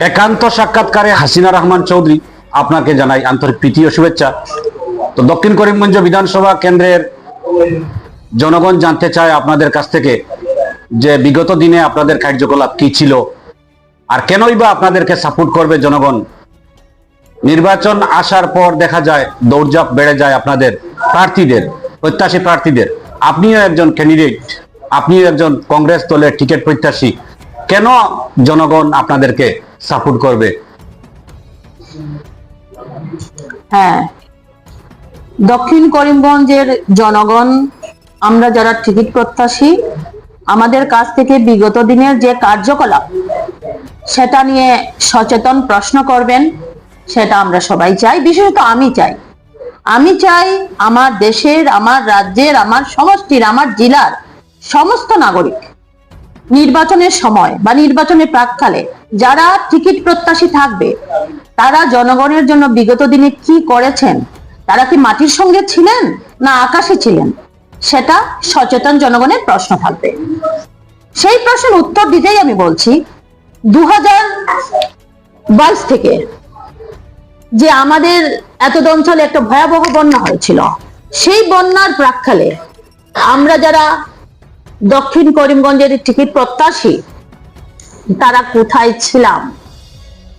একান্ত সাক্ষাৎকারে হাসিনা রহমান চৌধুরী আপনাকে জানাই আন্তরিক প্রীতি ও শুভেচ্ছা। তো দক্ষিণ করিমগঞ্জ বিধানসভা কেন্দ্রের জনগণ জানতে চায় আপনাদের কাছ থেকে যে বিগত দিনে আপনাদের কার্যকলাপ কি ছিল আর কেনই বা আপনাদেরকে সাপোর্ট করবে জনগণ? নির্বাচন আসার পর দেখা যায়, দৌড়ঝাঁপ বেড়ে যায় আপনাদের, প্রার্থীদের, প্রত্যাশী প্রার্থীদের। আপনিও একজন ক্যান্ডিডেট আপনিও একজন কংগ্রেস দলের টিকিট প্রত্যাশী। কেন জনগণ আপনাদেরকে সাপোর্ট করবে। হ্যাঁ। দক্ষিণ করিমগঞ্জের জনগণ, আমরা যারা টিকিট প্রত্যাশী, আমাদের কাছ থেকে বিগত দিনের যে কার্যকলাপ, সেটা নিয়ে সচেতন প্রশ্ন করবেন, সেটা আমরা সবাই চাই, বিশেষত আমি চাই। আমি চাই আমার দেশের, আমার রাজ্যের, আমার সমষ্টির, আমার জেলার সমস্ত নাগরিক নির্বাচনের সময় বা নির্বাচনের প্রাককালে যারা টিকিট প্রত্যাশী থাকবে, তারা জনগণের জন্য বিগত দিনে কি করেছেন? তারা কি মাটির সঙ্গে ছিলেন না আকাশে ছিলেন? সেটা সচেতন জনগণের প্রশ্ন থাকবে। সেই প্রশ্নের উত্তর দিতেই আমি বলছি দু থেকে যে আমাদের এত অঞ্চলে একটা ভয়াবহ বন্যা হয়েছিল, সেই বন্যার প্রাককালে আমরা যারা দক্ষিণ করিমগঞ্জের টিকিট প্রত্যাশী তারা কোথায় ছিলাম?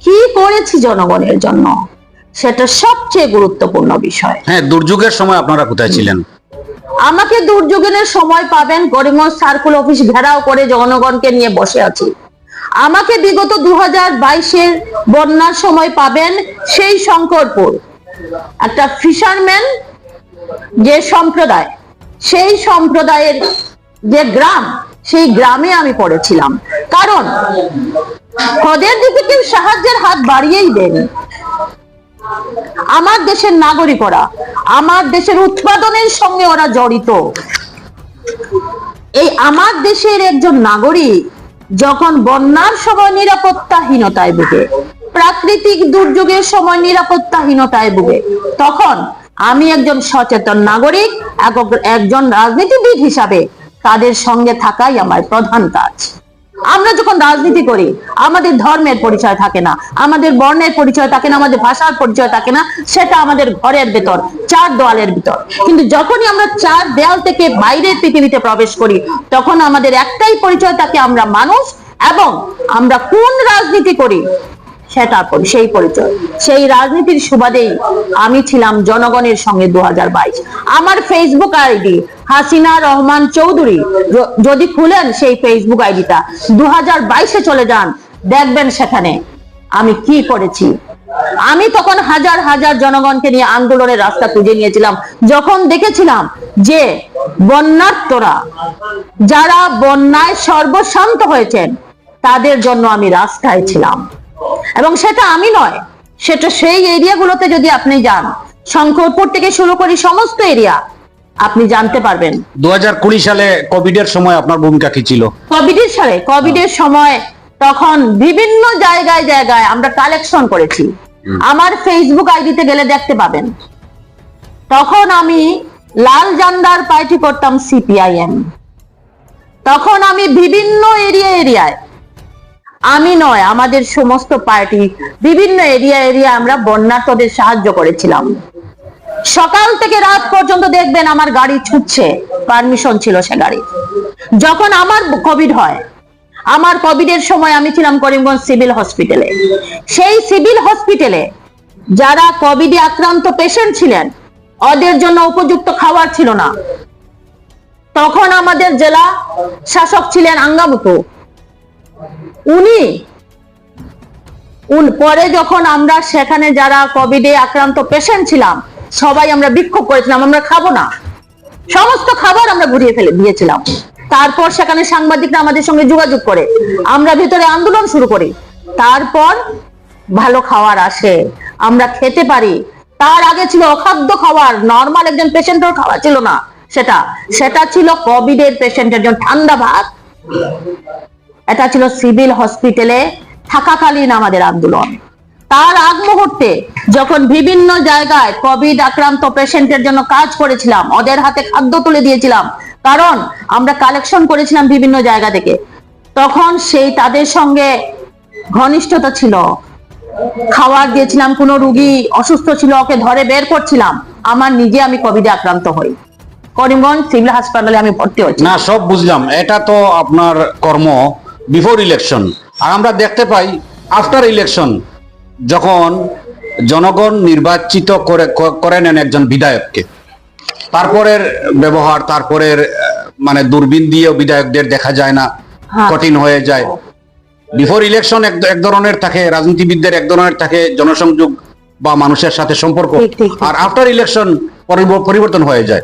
কি করেছি জনগণের জন্য? সেটা সবচেয়ে গুরুত্বপূর্ণ বিষয়। হ্যাঁ দুর্যোগের সময় আপনারা কোথায় ছিলেন? আমাকে দুর্যোগের সময় পাবেন করিমগঞ্জ সার্কুল অফিস ঘেরাও করে জনগণকে নিয়ে বসে আছি। আমাকে বিগত দু হাজার বাইশের বন্যার সময় পাবেন সেই শঙ্করপুর। একটা ফিশারম্যান যে সম্প্রদায় সেই সম্প্রদায়ের যে গ্রাম, সেই গ্রামে আমি পড়েছিলাম। কারণ ওদের দিকে কেউ সাহায্যের হাত বাড়িয়েই দেয়নি। আমার দেশের নাগরিক ওরা আমার দেশের উৎপাদনের সঙ্গে ওরা জড়িত। এই আমার দেশের একজন নাগরিক যখন বন্যার সময় নিরাপত্তাহীনতায় ভুগে, প্রাকৃতিক দুর্যোগের সময় নিরাপত্তাহীনতায় ভুগে, তখন আমি একজন সচেতন নাগরিক, এক- একজন রাজনীতিবিদ হিসাবে তাদের সঙ্গে থাকাই আমার প্রধান কাজ। আমরা যখন রাজনীতি করি, আমাদের ধর্মের পরিচয় থাকে না, আমাদের বর্ণের পরিচয় থাকে না, আমাদের ভাষার পরিচয় থাকে না, সেটা আমাদের ঘরের ভেতর, চার দেওয়ালের ভিতর। কিন্তু যখনই আমরা চার দেয়াল থেকে বাইরের পৃথিবীতে প্রবেশ করি, তখন আমাদের একটাই পরিচয় থাকে, আমরা মানুষ এবং আমরা কোন রাজনীতি করি সেটা সেই পরিচয়। সেই রাজনীতির সুবাদেই আমি ছিলাম জনগণের সঙ্গে দু আমার ফেসবুক আইডি হাসিনা রহমান চৌধুরী। যদি খুলেন সেই ফেসবুক আইডিটা দু বাইশে চলে যান, দেখবেন সেখানে আমি কি করেছি। আমি তখন হাজার হাজার জনগণকে নিয়ে আন্দোলনের রাস্তা খুঁজে নিয়েছিলাম, যখন দেখেছিলাম যে বন্যার্তরা যারা বন্যায় সর্বশান্ত হয়েছেন, তাদের জন্য আমি রাস্তায় ছিলাম। এবং সেটা আমি নয় সেটা সেই এরিয়াগুলোতে যদি আপনি যান শঙ্করপুর থেকে শুরু করি সমস্ত এরিয়া আপনি জানতে পারবেন। দু সালে কোভিড এর সময় আপনার ভূমিকা কি ছিল? কোভিডের সালে কোভিডের সময় তখন বিভিন্ন জায়গায় জায়গায় আমরা কালেকশন করেছি। আমার ফেসবুক আইডিতে গেলে দেখতে পাবেন। তখন আমি লাল জান্ডার পার্টি করতাম সিপিআইএম তখন আমি বিভিন্ন এরিয়া এরিয়ায় আমি নয়, আমাদের সমস্ত পার্টি, বিভিন্ন এরিয়া এরিয়া আমরা বন্যার্থদের সাহায্য করেছিলাম। সকাল থেকে রাত পর্যন্ত দেখবেন আমার গাড়ি ছুটছে পারমিশন ছিল সে গাড়ি যখন আমার কোভিড হয়, আমার কোভিডের সময় আমি ছিলাম করিমগঞ্জ সিভিল হসপিটালে। সেই সিভিল হসপিটালে যারা কোভিডে আক্রান্ত পেশেন্ট ছিলেন, ওদের জন্য উপযুক্ত খাবার ছিল না। তখন আমাদের জেলা শাসক ছিলেন আঙ্গামুতু। উনি? উন- পরে যখন আমরা সেখানে যারা কোভিডে আক্রান্ত পেশেন্ট ছিলাম, সবাই আমরা বিক্ষোভ করেছিলাম, আমরা খাব না। সমস্ত খাবার আমরা ঘুরিয়ে ফেলে, দিয়েছিলাম। তারপর সেখানে সাংবাদিকরা আমাদের সঙ্গে যোগাযোগ করে, আমরা ভিতরে আন্দোলন শুরু করি। তারপর ভালো খাবার আসে, আমরা খেতে পারি। তার আগে ছিল অখাদ্য খাবার নর্মাল একজন পেশেন্টের খাওয়া ছিল না সেটা। সেটা ছিল কোভিডের পেশেন্টের জন্য ঠান্ডা ভাত। এটা ছিল সিভিল হসপিটালে থাকাকালীন আমাদের আন্দোলন। তার আগ মুহূর্তে যখন বিভিন্ন জায়গায় কোভিড আক্রান্ত পেশেন্টের জন্য কাজ করেছিলাম, ওদের হাতে খাদ্য তুলে দিয়েছিলাম, কারণ আমরা কালেকশন করেছিলাম বিভিন্ন জায়গা থেকে, তখন সেই তাদের সঙ্গে ঘনিষ্ঠতা ছিল। খাবার দিয়েছিলাম, কোনো রুগী অসুস্থ ছিল, ওকে ধরে বের করছিলাম। আমার নিজে আমি কোভিডে আক্রান্ত হই। করিমগঞ্জ সিভিল হাসপাতালে আমি ভর্তি হচ্ছি না, সব বুঝলাম। এটা তো আপনার কর্ম। বিফোর ইলেকশন আর আমরা দেখতে পাই আফটার ইলেকশন যখন জনগণ নির্বাচিত করে করে নেন একজন বিধায়ককে। তারপরের ব্যবহার তারপরের মানে দূরবীন দিয়েও বিধায়কদের দেখা যায় না হ্যাঁ। কঠিন হয়ে যায়। বিফোর ইলেকশন এক ধরনের থাকে রাজনীতিবিদদের এক ধরনের থাকে জনসংযোগ বা মানুষের সাথে সম্পর্ক। আর আফটার ইলেকশন পরিবর্তন হয়ে যায়।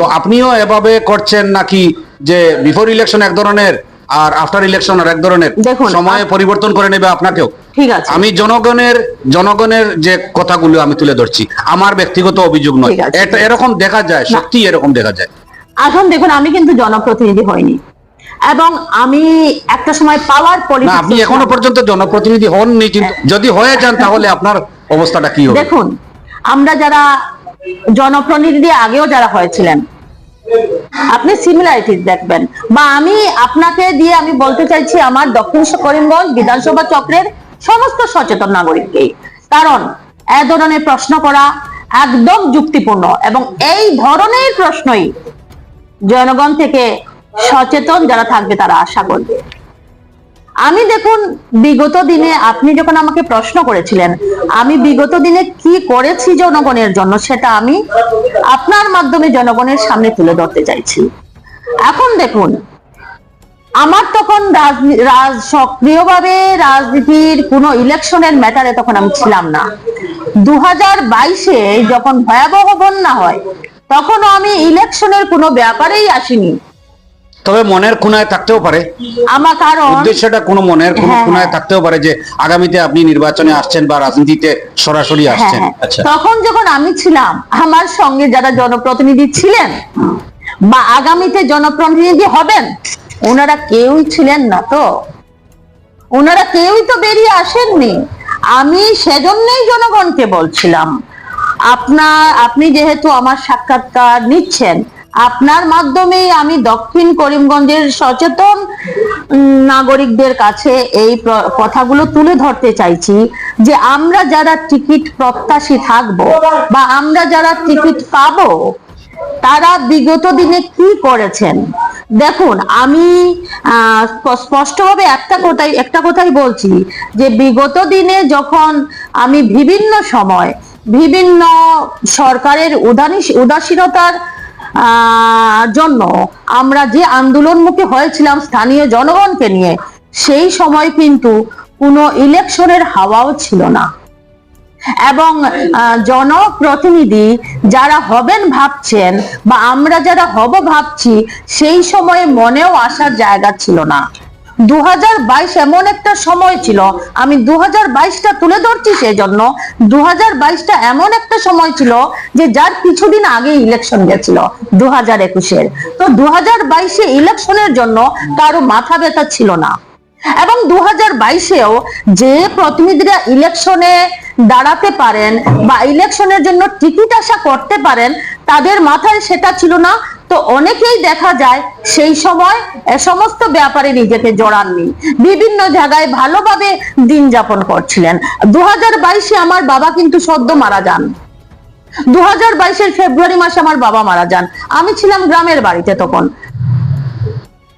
তো আপনিও এভাবে করছেন নাকি যে বিফোর ইলেকশন এক ধরনের আর আফটার ইলেকশন আর এক ধরনের সময়ে পরিবর্তন করে নেবে আপনাকেও। ঠিক আছে। আমি জনগণের জনগণের যে কথাগুলো আমি তুলে ধরছি আমার ব্যক্তিগত অভিযোগ নয়। এটা এরকম দেখা যায় সত্যি এরকম দেখা যায়। এখন দেখুন আমি কিন্তু জনপ্রতিনিধি হইনি। এবং আমি একটা সময় পাওয়ার না আপনি এখনও পর্যন্ত জনপ্রতিনিধি হননি কিন্তু যদি হয়ে যান তাহলে আপনার অবস্থাটা কি হবে? দেখুন আমরা যারা জনপ্রতিনিধি আগেও যারা হয়েছিলেন আপনি সিমিলারিটিস দেখবেন। বা আমি আপনাকে দিয়ে আমি বলতে চাইছি, আমার দক্ষিণ করিমগঞ্জ বিধানসভা চক্রের সমস্ত সচেতন নাগরিককে কারণ, এ ধরনের প্রশ্ন করা একদম যুক্তিপূর্ণ এবং এই ধরনের প্রশ্নই জনগণ থেকে সচেতন যারা থাকবে তারা আশা করবে। আমি দেখুন, বিগত দিনে আপনি যখন আমাকে প্রশ্ন করেছিলেন, আমি বিগত দিনে কি করেছি জনগণের জন্য সেটা আমি আপনার মাধ্যমে জনগণের সামনে তুলে ধরতে চাইছি। এখন দেখুন, আমার তখন রাজ, সক্রিয়ভাবে রাজনীতির কোনো ইলেকশনের ম্যাটারে তখন আমি ছিলাম না। দু হাজার বাইশে যখন ভয়াবহ বন্যা হয়, তখনও আমি ইলেকশনের কোনো ব্যাপারেই আসিনি। তবে মনের কোনায় থাকতেও পারে। আমার কারণ উদ্দেশ্যটা কোনো মনের কোনো হ্যাঁ, কোনায় হ্যাঁ। থাকতেও পারে যে আগামীতে আপনি নির্বাচনে আসছেন বা রাজনীতিতে সরাসরি হ্যাঁ, আসছেন। আচ্ছা। তখন যখন আমি ছিলাম আমার সঙ্গে যারা জনপ্রতিনিধি ছিলেন বা আগামীতে জনপ্রতিনিধি হবেন ওনারা কেউই ছিলেন না তো। ওনারা কেউই তো বেরিয়ে আসেননি। আমি সেজন্যই জনগণকে বলছিলাম আপনার আপনি যেহেতু আমার সাক্ষাৎকার নিচ্ছেন আপনার মাধ্যমেই আমি দক্ষিণ করিমগঞ্জের সচেতন নাগরিকদের কাছে এই কথাগুলো তুলে ধরতে চাইছি যে আমরা যারা টিকিট প্রত্যাশী থাকব বা আমরা যারা টিকিট পাবো, তারা বিগত দিনে কি করেছেন? দেখুন, আমি স্পষ্টভাবে একটা কথাই একটা কথাই বলছি যে বিগত দিনে যখন আমি বিভিন্ন সময় বিভিন্ন সরকারের উদাসীনতার জন্য আমরা যে আন্দোলনমুখী হয়েছিলাম স্থানীয় জনগণকে নিয়ে, সেই সময় কিন্তু কোনো ইলেকশনের হাওয়াও ছিল না। এবং জনপ্রতিনিধি যারা হবেন ভাবছেন বা আমরা যারা হব ভাবছি, সেই সময়ে মনেও আসার জায়গা ছিল না। দু হাজার বাইশ এমন একটা সময় ছিল। আমি দু বাইশটা তুলে ধরছি সেই জন্য দু বাইশটা এমন একটা সময় ছিল যে যার কিছুদিন আগে ইলেকশন গেছিল দু হাজার একুশের। তো দু হাজার বাইশে ইলেকশনের জন্য কারও মাথা ব্যথা ছিল না। এবং দু হাজার বাইশেও যে প্রতিনিধিরা ইলেকশনে দাঁড়াতে পারেন বা ইলেকশনের জন্য টিকিট আশা করতে পারেন, তাদের মাথায় সেটা ছিল না তো অনেকেই দেখা যায় সেই সময় সমস্ত ব্যাপারে নিজেকে জড়াননি। বিভিন্ন জায়গায় ভালোভাবে দিন যাপন করছিলেন। দু হাজার আমার বাবা কিন্তু সদ্য মারা যান। দু হাজার বাইশের ফেব্রুয়ারি মাসে আমার বাবা মারা যান। আমি ছিলাম গ্রামের বাড়িতে তখন।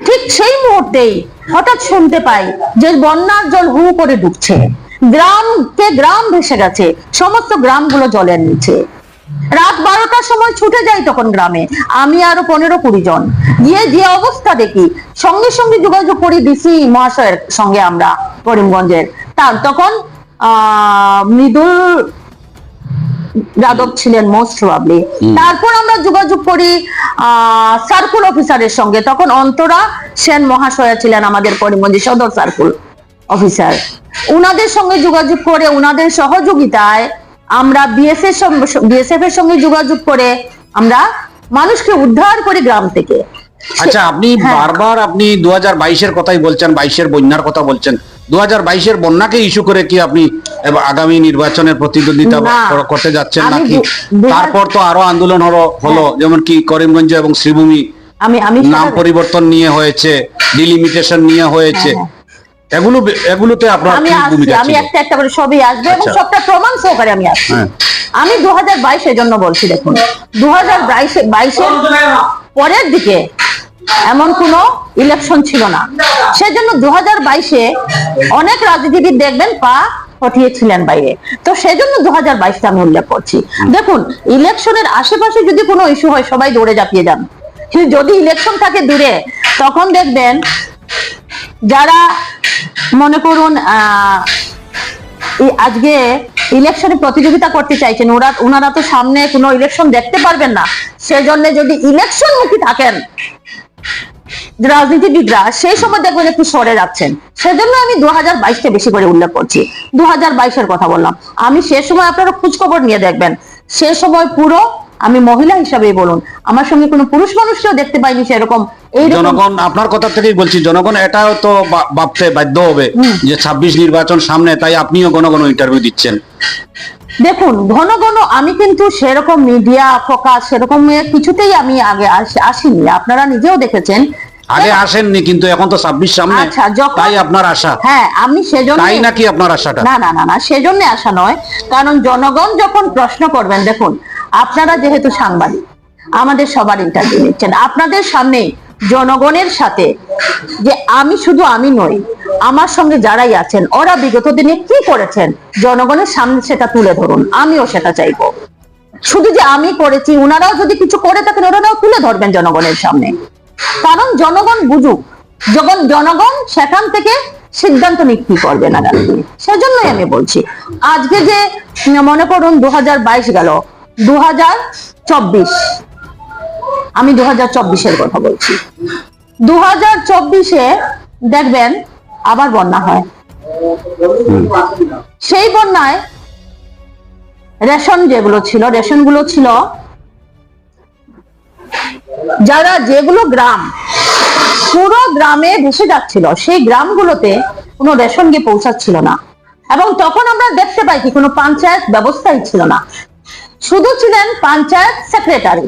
ঠিক সেই মুহূর্তেই হঠাৎ শুনতে পাই যে বন্যার জল হু করে ঢুকছে গ্রামকে গ্রাম ভেসে গেছে। সমস্ত গ্রামগুলো জলের নিচে। রাত বারোটার সময় ছুটে যাই তখন গ্রামে। আমি আরও পনেরো কুড়ি জন। গিয়ে যে অবস্থা দেখি সঙ্গে সঙ্গে যোগাযোগ করি ডিসি মহাশয়ের সঙ্গে আমরা করিমগঞ্জের। তার তখন আহ মৃদুল যাদব ছিলেন মোস্ট প্রবাবলি তারপর আমরা যোগাযোগ করি সার্কুল অফিসারের সঙ্গে। তখন অন্তরা সেন মহাশয়া ছিলেন আমাদের করিমগঞ্জের সদর সার্কুল অফিসার। উনাদের সঙ্গে যোগাযোগ করে উনাদের সহযোগিতায় আমরা বিএসএফ বিএসএফ এর সঙ্গে যোগাযোগ করে আমরা মানুষকে উদ্ধার করি গ্রাম থেকে। আচ্ছা আপনি হ্যাঁ। বারবার আপনি দু হাজার বাইশের কথাই বলছেন বাইশের বন্যার কথা বলছেন। দু হাজার বাইশের বন্যাকে ইস্যু করে কি আপনি আগামী নির্বাচনের প্রতিদ্বন্দ্বিতা করতে যাচ্ছেন নাকি? তারপর তো আরও আন্দোলন হলো হলো যেমন কি করিমগঞ্জ এবং শ্রীভূমি আমি আমি নাম পরিবর্তন নিয়ে হয়েছে ডিলিমিটেশন নিয়ে হয়েছে। হ্যাঁ, এগুলো এগুলোতে আপনার আমি আসছি আমি একটা একটা করে ছবি আসবে এবং আচ্ছা। সবটা প্রমাণ সহকারে আমি আসছি। হ্যাঁ। আমি দু হাজার বাইশের জন্য বলছি দেখুন। দু হাজার বাইশে বাইশের পরের দিকে এমন কোন ইলেকশন ছিল না। সেজন্য দু হাজার বাইশে অনেক রাজনীতিবিদ দেখবেন পা হটিয়েছিলেন বাইরে। তো সেজন্য দু হাজার বাইশটা আমি উল্লেখ করছি। দেখুন ইলেকশনের আশেপাশে যদি কোনো ইস্যু হয় সবাই দৌড়ে জাপিয়ে যান। কিন্তু যদি ইলেকশন থাকে দূরে তখন দেখবেন যারা মনে করুন আজকে ইলেকশনে প্রতিযোগিতা করতে চাইছেন, ওরা, ওনারা তো সামনে কোনো ইলেকশন দেখতে পারবেন না। সেজন্য যদি ইলেকশন মুখী থাকেন, রাজনীতিবিদরা সেই সময় দেখবেন একটু সরে যাচ্ছেন। সেজন্য আমি দু হাজার বাইশকে বেশি করে উল্লেখ করছি। দু হাজার বাইশের কথা বললাম। আমি সে সময় আপনারা খোঁজখবর নিয়ে দেখবেন। সে সময় পুরো আমি মহিলা হিসাবেই বলুন। আমার সঙ্গে কোনো পুরুষ মানুষকেও দেখতে পাইনি সেরকম জনগণ আপনার কথা থেকেই বলছি জনগণ এটাও তো ভাবতে বাধ্য হবে যে ছাব্বিশ নির্বাচন সামনে তাই আপনিও ঘন ঘন ইন্টারভিউ দিচ্ছেন। দেখুন ঘন ঘন আমি কিন্তু সেরকম মিডিয়া ফোকাস সেরকম কিছুতেই আমি আগে আসিনি। আপনারা নিজেও দেখেছেন। আগে আসেননি কিন্তু এখন তো ছাব্বিশ সামনে আচ্ছা, তাই আপনার আশা। হ্যাঁ আমি সেজন্য তাই নাকি আপনার আশাটা? না না না না সেজন্য আশা নয়। কারণ জনগণ যখন প্রশ্ন করবেন দেখুন আপনারা যেহেতু সাংবাদিক আমাদের সবার ইন্টারভিউ নিচ্ছেন। আপনাদের সামনে জনগণের সাথে যে আমি শুধু আমি নই, আমার সঙ্গে যারাই আছেন, ওরা বিগত দিনে কি করেছেন? জনগণের সামনে সেটা তুলে ধরুন, আমিও সেটা চাইব। শুধু যে আমি করেছি ওনারাও যদি কিছু করে থাকেন, ওনারাও তুলে ধরবেন জনগণের সামনে। কারণ জনগণ বুঝুক, যখন জনগণ সেখান থেকে সিদ্ধান্ত নিক কি আগামী দিনে সেজন্যই আমি বলছি। আজকে যে, মনে করুন, দু হাজার বাইশ গেল, দু চব্বিশ আমি দু হাজার চব্বিশের কথা বলছি। দু হাজার চব্বিশে দেখবেন আবার বন্যা হয়। সেই বন্যায় রেশন যেগুলো ছিল রেশনগুলো ছিল যারা যেগুলো গ্রাম পুরো গ্রামে ভেসে যাচ্ছিল সেই গ্রামগুলোতে কোনো রেশন গিয়ে পৌঁছাচ্ছিল না। এবং তখন আমরা দেখতে পাই কি কোনো পঞ্চায়েত ব্যবস্থাই ছিল না। শুধু ছিলেন পঞ্চায়েত সেক্রেটারি।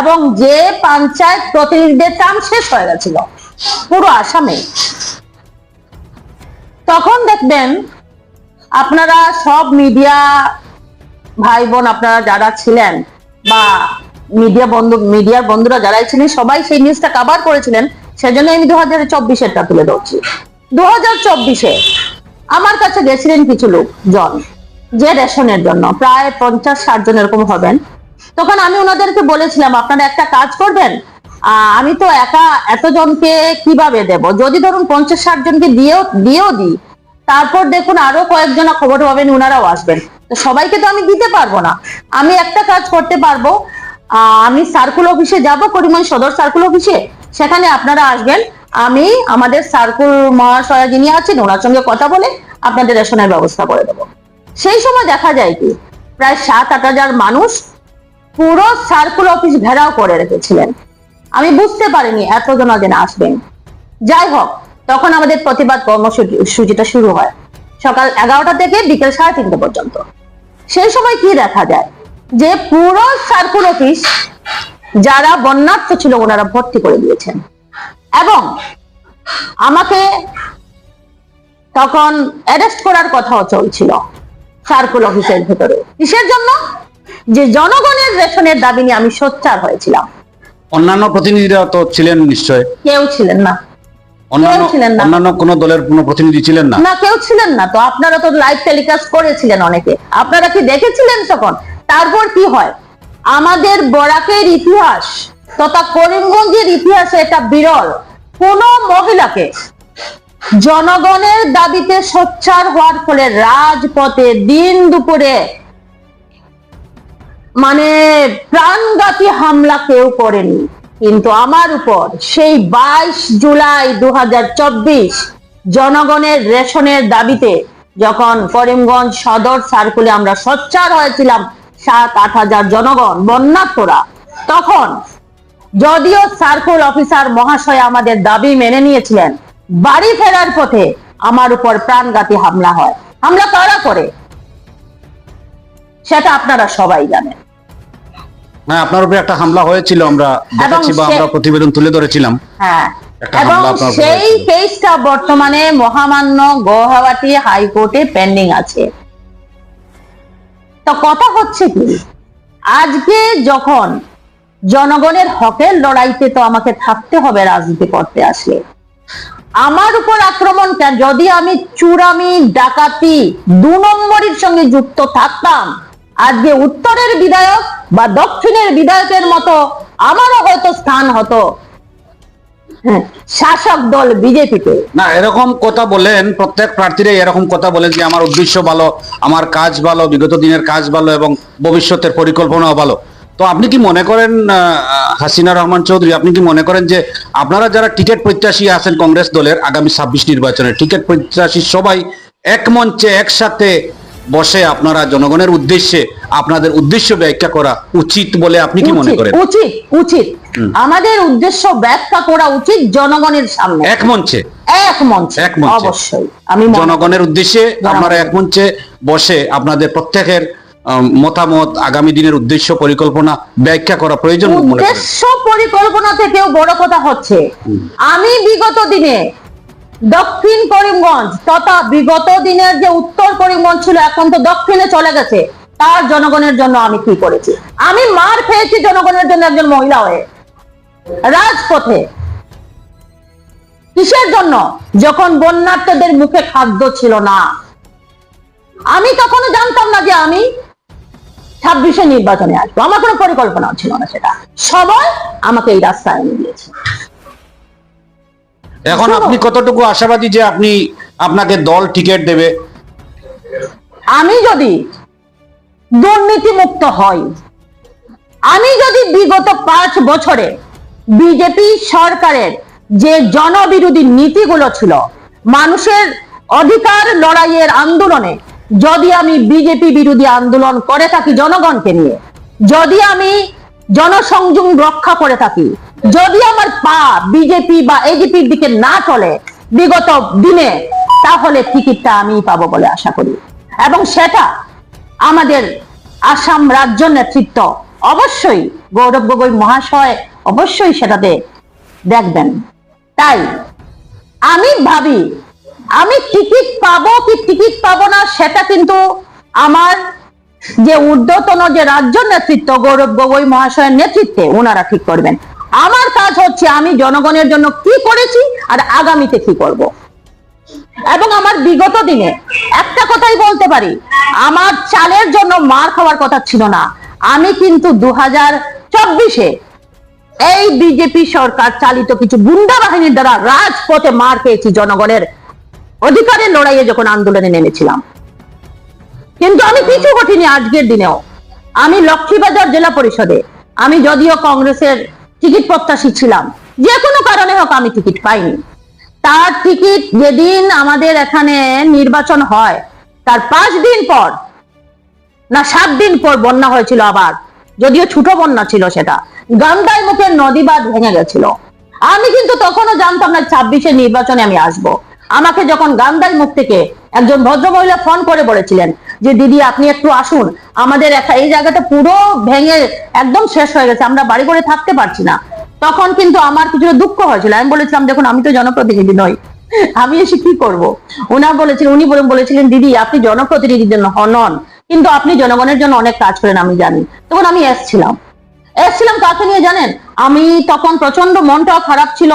এবং যে পঞ্চায়েত প্রতিনিধিদের টার্ম শেষ হয়ে গেছিল, পুরো আসামে। তখন দেখবেন আপনারা সব মিডিয়া ভাই বোন আপনারা যারা ছিলেন বা মিডিয়া বন্ধু, মিডিয়ার বন্ধুরা যারাই ছিলেন, সবাই সেই নিউজটা কভার করেছিলেন। সেজন্য আমি দু হাজার চব্বিশেরটা তুলে ধরছি। দু হাজার চব্বিশে আমার কাছে গেছিলেন কিছু লোক জন যে রেশনের জন্য, প্রায় পঞ্চাশ ষাট জন এরকম হবেন। তখন আমি ওনাদেরকে বলেছিলাম, আপনারা একটা কাজ করবেন? আমি তো একা এতজনকে কীভাবে দেব? যদি ধরুন পঞ্চাশ ষাট জনকে দিয়েও দিয়েও দিই, তারপর দেখুন আরও কয়েকজন খবর পাবেন ওনারাও আসবেন। তো সবাইকে তো আমি দিতে পারব না। আমি একটা কাজ করতে পারব। আমি সার্কুল অফিসে যাব করিমগঞ্জ সদর সার্কুল অফিসে। সেখানে আপনারা আসবেন। আমি আমাদের সার্কুল মহাশয়া যিনি আছেন ওনার সঙ্গে কথা বলে আপনাদের রেশনের ব্যবস্থা করে দেবো। সেই সময় দেখা যায় কি, প্রায় সাত আট হাজার মানুষ পুরো সার্কুল অফিস ঘেরাও করে রেখেছিলেন। আমি বুঝতে পারিনি এতজন যেন আসবেন। যাই হোক, তখন আমাদের প্রতিবাদ কর্মসূচি সূচিটা শুরু হয়। সকাল এগারোটা থেকে বিকেল সাড়ে তিনটে পর্যন্ত। সেই সময় কি দেখা যায়? যে পুরো সার্কুল অফিস যারা বন্যার্থ ছিল ওনারা ভর্তি করে দিয়েছেন। এবং আমাকে তখন অ্যারেস্ট করার কথাও চলছিল। সার্কুল অফিসের ভেতরে। কিসের জন্য? যে জনগণের রেশনের দাবি নিয়ে আমি সোচ্চার হয়েছিলাম। অন্যান্য প্রতিনিধিরা তো ছিলেন নিশ্চয়। কেউ ছিলেন না। অন্যান্য ছিলেন না। অন্যান্য কোনো দলের কোনো প্রতিনিধি ছিলেন না? না কেউ ছিলেন না। তো আপনারা তো লাইভ টেলিকাস্ট করেছিলেন অনেকে। আপনারা কি দেখেছিলেন তখন? তারপর কি হয়? আমাদের বরাকের ইতিহাস তথা করিমগঞ্জের ইতিহাসে এটা বিরল। কোন মহিলাকে জনগণের দাবিতে সোচ্চার হওয়ার ফলে রাজপথে দিন দুপুরে মানে প্রাণঘাতী হামলা কেউ করেনি। কিন্তু আমার উপর সেই বাইশ জুলাই দু হাজার চব্বিশ জনগণের রেশনের দাবিতে যখন করিমগঞ্জ সদর সার্কুলে আমরা সোচ্চার হয়েছিলাম সাত, আট হাজার জনগণ বন্যার্থরা তখন যদিও সার্কুল অফিসার মহাশয় আমাদের দাবি মেনে নিয়েছিলেন, বাড়ি ফেরার পথে আমার উপর প্রাণঘাতী হামলা হয়। হামলা কারা করে? সেটা আপনারা সবাই জানেন। হ্যাঁ আপনার উপরে একটা হামলা হয়েছিল আমরা দেখেছি বা আমরা প্রতিবেদন তুলে ধরেছিলাম। হ্যাঁ। এবং সেই কেসটা বর্তমানে মহামান্য গুয়াহাটি হাইকোর্টে পেন্ডিং আছে। তো কথা হচ্ছে কি আজকে যখন জনগণের হকের লড়াইতে তো আমাকে থাকতে হবে রাজনীতি করতে আসলে। আমার উপর আক্রমণ কেন? যদি আমি চুরামি ডাকাতি দু নম্বরের সঙ্গে যুক্ত থাকতাম আজকে উত্তরের বিধায়ক বা দক্ষিণের বিধায়কের মতো আমারও হয়তো স্থান হতো। হ্যাঁ, শাসক দল বিজেপিতে। না এরকম কথা বলেন প্রত্যেক প্রার্থীরাই এরকম কথা বলেন যে আমার উদ্দেশ্য ভালো আমার কাজ ভালো বিগত দিনের কাজ ভালো এবং ভবিষ্যতের পরিকল্পনাও ভালো। তো আপনি কি মনে করেন হাসিনা রহমান চৌধুরী আপনি কি মনে করেন যে আপনারা যারা টিকিট প্রত্যাশী আছেন কংগ্রেস দলের আগামী ছাব্বিশ নির্বাচনে টিকিট প্রত্যাশী সবাই এক মঞ্চে একসাথে বসে আপনারা জনগণের উদ্দেশ্যে আপনাদের উদ্দেশ্য ব্যাখ্যা করা উচিত বলে আপনি কি মনে করেন? উচিত উচিত। আমাদের উদ্দেশ্য ব্যাখ্যা করা উচিত জনগণের সামনে। এক মঞ্চে? এক মঞ্চে এক মঞ্চে। অবশ্যই। আমি জনগণের উদ্দেশ্যে আপনারা এক মঞ্চে বসে আপনাদের প্রত্যেকের মতামত আগামী দিনের উদ্দেশ্য পরিকল্পনা ব্যাখ্যা করা প্রয়োজন উদ্দেশ্য পরিকল্পনা থেকেও বড় কথা হচ্ছে। আমি বিগত দিনে দক্ষিণ করিমগঞ্জ তথা বিগত দিনের যে উত্তর করিমগঞ্জ ছিল, এখন তো দক্ষিণে চলে গেছে। তার জনগণের জন্য আমি কি করেছি? আমি মার খেয়েছি জনগণের জন্য একজন মহিলা হয়ে। রাজপথে। কিসের জন্য? যখন বন্যার্থদের মুখে খাদ্য ছিল না। আমি তখনও জানতাম না যে আমি ছাব্বিশে নির্বাচনে আসব। আমার কোনো পরিকল্পনা ছিল না সেটা। সবাই আমাকে এই রাস্তায় এনে দিয়েছে এখন আপনি কতটুকু আশাবাদী যে আপনি আপনাকে দল টিকিট দেবে? আমি যদি দুর্নীতি মুক্ত হই আমি যদি বিগত পাঁচ বছরে বিজেপি সরকারের যে জনবিরোধী নীতিগুলো ছিল মানুষের অধিকার লড়াইয়ের আন্দোলনে যদি আমি বিজেপি বিরোধী আন্দোলন করে থাকি জনগণকে নিয়ে যদি আমি জনসংযোগ রক্ষা করে থাকি যদি আমার পা বিজেপি বা এজিপির দিকে না চলে বিগত দিনে, তাহলে টিকিটটা আমি পাবো বলে আশা করি। এবং সেটা আমাদের আসাম রাজ্য নেতৃত্ব অবশ্যই, গৌরব গগৈ মহাশয় অবশ্যই সেটাতে দেখবেন। তাই আমি ভাবি, আমি টিকিট পাবো কি টিকিট পাবো না, সেটা কিন্তু আমার যে ঊর্ধ্বতন যে রাজ্য নেতৃত্ব, গৌরব গগৈ মহাশয়ের নেতৃত্বে ওনারা ঠিক করবেন। আমার কাজ হচ্ছে আমি জনগণের জন্য কি করেছি আর আগামীতে কি করব। এবং আমার বিগত দিনে একটা কথাই বলতে পারি, আমার চালের জন্য মার খাওয়ার কথা ছিল না। আমি কিন্তু দু হাজার চব্বিশে এই বিজেপি সরকার চালিত কিছু গুন্ডা বাহিনীর দ্বারা রাজপথে মার খেয়েছি জনগণের অধিকারের লড়াইয়ে যখন আন্দোলনে নেমেছিলাম। কিন্তু আমি কিছু ঘটিনি আজকের দিনেও। আমি লক্ষ্মীবাজার জেলা পরিষদে, আমি যদিও কংগ্রেসের টিকিট প্রত্যাশী ছিলাম। যে কোনো কারণে হোক আমি টিকিট পাইনি। তার টিকিট যেদিন আমাদের এখানে নির্বাচন হয়, তার পাঁচ দিন পর না, সাত দিন পর বন্যা হয়েছিল আবার। যদিও ছোট বন্যা ছিল সেটা। গান্দাই মুখের নদী বাঁধ ভেঙে গেছিল। আমি কিন্তু তখনও জানতাম না, ছাব্বিশে নির্বাচনে আমি আসব। আমাকে যখন গান্দাই মুখ থেকে একজন ভদ্রমহিলা ফোন করে বলেছিলেন যে দিদি, আপনি একটু আসুন। আমাদের এই জায়গাটা পুরো ভেঙে একদম শেষ হয়ে গেছে। আমরা বাড়ি করে থাকতে পারছি না। তখন কিন্তু আমার কিছুটা দুঃখ হয়েছিল। আমি বলেছিলাম, দেখুন, আমি তো জনপ্রতিনিধি নই। আমি এসে কি করব? ওনার বলেছিলেন উনি বলে বলেছিলেন, দিদি, আপনি জনপ্রতিনিধির জন্য নন কিন্তু আপনি জনগণের জন্য অনেক কাজ করেন, আমি জানি। তখন আমি এসছিলাম। এসছিলাম কাকে নিয়ে জানেন? আমি তখন প্রচণ্ড মনটাও খারাপ ছিল।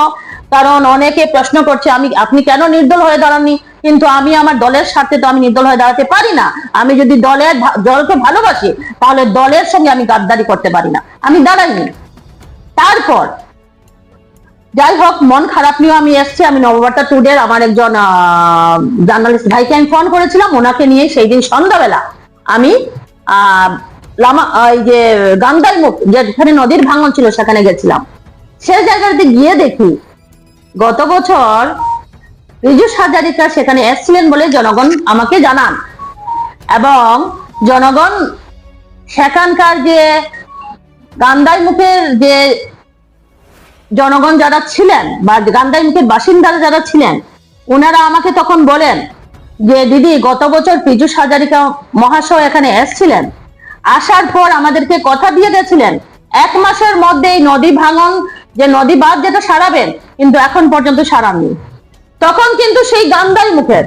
কারণ অনেকে প্রশ্ন করছে, আমি আপনি কেন নির্দল হয়ে দাঁড়াননি? কিন্তু আমি আমার দলের স্বার্থে তো আমি নির্দল হয়ে দাঁড়াতে পারি না। আমি যদি দলের দলকে ভালোবাসি, তাহলে দলের সঙ্গে আমি গাদ্দারি করতে পারি না। আমি দাঁড়াইনি। তারপর, যাই হোক, মন খারাপ নিয়ে আমি এসেছি। আমি নববার্তা টুডের আমার একজন জার্নালিস্ট ভাইকে আমি ফোন করেছিলাম। ওনাকে নিয়ে সেই দিন সন্ধ্যাবেলা আমি লামা এই যে গান্দাই মুখ, যেখানে নদীর ভাঙন ছিল, সেখানে গেছিলাম। সে জায়গাতে গিয়ে দেখি, গত বছর রিজু হাজারিকা সেখানে এসছিলেন বলে জনগণ আমাকে জানান। এবং জনগণ সেখানকার যে গান্দাই মুখের যে জনগণ যারা ছিলেন বা গান্ধাই মুখের বাসিন্দারা যারা ছিলেন, ওনারা আমাকে তখন বলেন যে, দিদি, গত বছর পীযুষ হাজারিকা মহাশয় এখানে এসছিলেন। আসার পর আমাদেরকে কথা দিয়ে গেছিলেন। এক মাসের মধ্যে নদী ভাঙন, যে নদী বাঁধ যেটা সারাবেন, কিন্তু এখন পর্যন্ত সারাননি। তখন কিন্তু সেই গান্ধাই মুখের।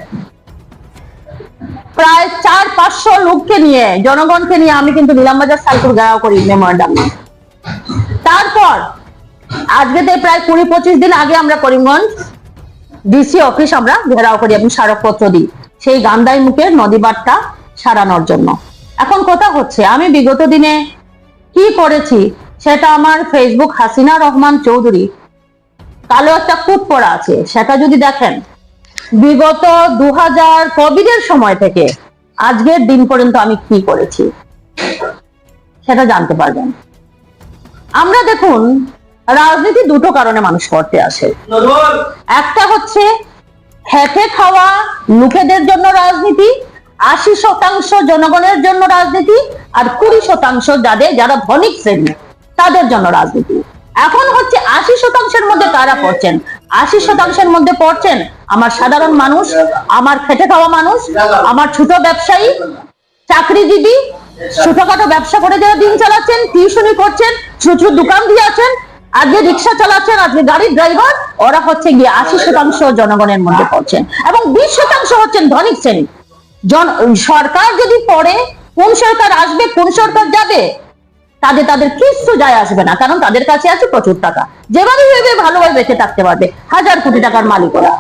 প্রায় চার, পাঁচশো লোককে নিয়ে, জনগণকে নিয়ে আমি কিন্তু নিলামবাজার সাইকুল গাওয়া করি মেমোরান্ডাম তারপর, আজকে থেকে প্রায় কুড়ি, পঁচিশ দিন আগে আমরা করিমগঞ্জ ডিসি অফিস আমরা ঘেরাও করি এবং স্মারকপত্র দিই, সেই গান্দাই মুখের নদী বাঁধটা সারানোর জন্য। এখন কথা হচ্ছে, আমি বিগত দিনে কি করেছি সেটা আমার ফেসবুক হাসিনা রহমান চৌধুরী কালো একটা কুট পড়া আছে, সেটা যদি দেখেন, বিগত দু হাজার কোভিডের সময় থেকে আজকের দিন পর্যন্ত আমি কি করেছি, সেটা জানতে পারবেন। আমরা দেখুন, রাজনীতি দুটো কারণে মানুষ করতে আসে। একটা হচ্ছে, খেটে খাওয়া লোকেদের জন্য রাজনীতি, আশি শতাংশ জনগণের জন্য রাজনীতি, আর কুড়ি শতাংশ যাদের, যারা ধনিক শ্রেণি, তাদের জন্য রাজনীতি। এখন হচ্ছে আশি শতাংশের মধ্যে কারা পড়ছেন? আশি শতাংশের মধ্যে পড়ছেন আমার সাধারণ মানুষ, আমার খেটে খাওয়া মানুষ, আমার ছোট ব্যবসায়ী চাকরিজীবী ছোটখাটো ব্যবসা করে যারা দিন চালাচ্ছেন, টিউশনি করছেন, ছোট ছোট দোকান দিয়ে আছেন, আজকে রিক্সা চালাচ্ছেন, আজকে গাড়ির ড্রাইভার, ওরা হচ্ছে গিয়ে আশি শতাংশ জনগণের মধ্যে পড়ছেন এবং বিশ শতাংশ হচ্ছেন ধনিক শ্রেণি। জন সরকার যদি পড়ে, কোন সরকার আসবে, কোন সরকার যাবে? তাদের তাদের কিচ্ছু যায় আসবে না, কারণ তাদের কাছে আছে প্রচুর টাকা। যেভাবে ভেবে ভালোভাবে বেঁচে থাকতে পারবে, হাজার কোটি টাকার মালিক ওরা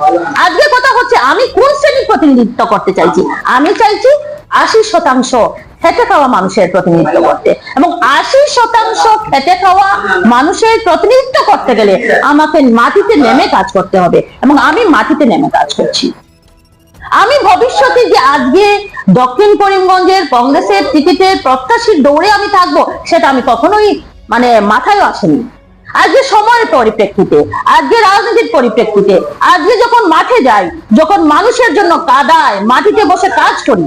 আজকে কথা হচ্ছে, আমি কোন শ্রেণির প্রতিনিধিত্ব করতে চাইছি? আমি চাইছি আশি শতাংশ খেটে খাওয়া মানুষের প্রতিনিধিত্ব করতে। এবং আশি শতাংশ খেটে খাওয়া মানুষের প্রতিনিধিত্ব করতে গেলে আমাকে মাটিতে নেমে কাজ করতে হবে। এবং আমি মাটিতে নেমে কাজ করছি। আমি ভবিষ্যতে যে আজকে দক্ষিণ করিমগঞ্জের কংগ্রেসের টিকিটের প্রত্যাশীর দৌড়ে আমি থাকব, সেটা আমি কখনোই মানে মাথায় আসেনি। আজকে সময়ের পরিপ্রেক্ষিতে, আজকে রাজনীতির পরিপ্রেক্ষিতে, আজকে যখন মাঠে যাই, যখন মানুষের জন্য কাদায় মাটিতে বসে কাজ করি,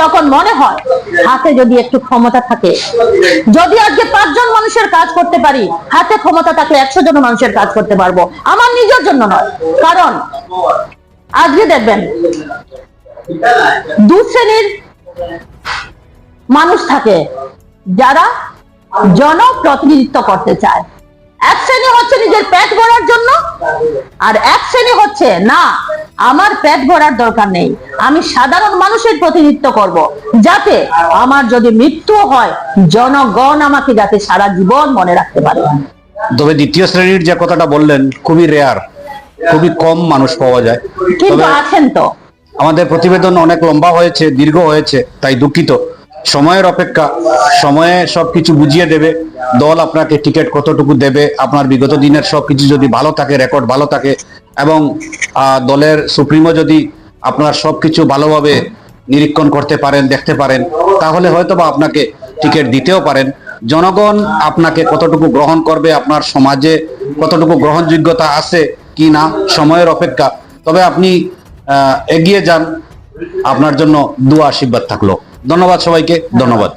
তখন মনে হয় হাতে যদি একটু ক্ষমতা থাকে, যদি আজকে পাঁচজন মানুষের কাজ করতে পারি, হাতে ক্ষমতা থাকলে একশো জন মানুষের কাজ করতে পারব। আমার নিজের জন্য নয়, কারণ আজকে দেখবেন দু শ্রেণির মানুষ থাকে যারা জনপ্রতিনিধিত্ব করতে চায়। এক শ্রেণি হচ্ছে নিজের পেট ভরার জন্য, আর এক শ্রেণি হচ্ছে, না, আমার পেট ভরার দরকার নেই, আমি সাধারণ মানুষের প্রতিনিধিত্ব করব, যাতে আমার যদি মৃত্যু হয়, জনগণ আমাকে যাতে সারা জীবন মনে রাখতে পারে। তবে দ্বিতীয় শ্রেণির যে কথাটা বললেন, খুবই রেয়ার খুবই কম মানুষ পাওয়া যায়। কিন্তু আছেন তো। আমাদের প্রতিবেদন অনেক লম্বা হয়েছে দীর্ঘ হয়েছে তাই দুঃখিত। সময়ের অপেক্ষা সময়ে সবকিছু বুঝিয়ে দেবে। দল আপনাকে টিকিট কতটুকু দেবে আপনার বিগত দিনের সবকিছু যদি ভালো থাকে রেকর্ড ভালো থাকে এবং দলের সুপ্রিমো যদি আপনার সবকিছু ভালোভাবে নিরীক্ষণ করতে পারেন দেখতে পারেন তাহলে হয়তো বা আপনাকে টিকিট দিতেও পারেন। জনগণ আপনাকে কতটুকু গ্রহণ করবে আপনার সমাজে কতটুকু গ্রহণযোগ্যতা আছে কি না, সময়ের অপেক্ষা। তবে আপনি এগিয়ে যান। আপনার জন্য দু আশীর্বাদ থাকল। ধন্যবাদ সবাইকে, ধন্যবাদ।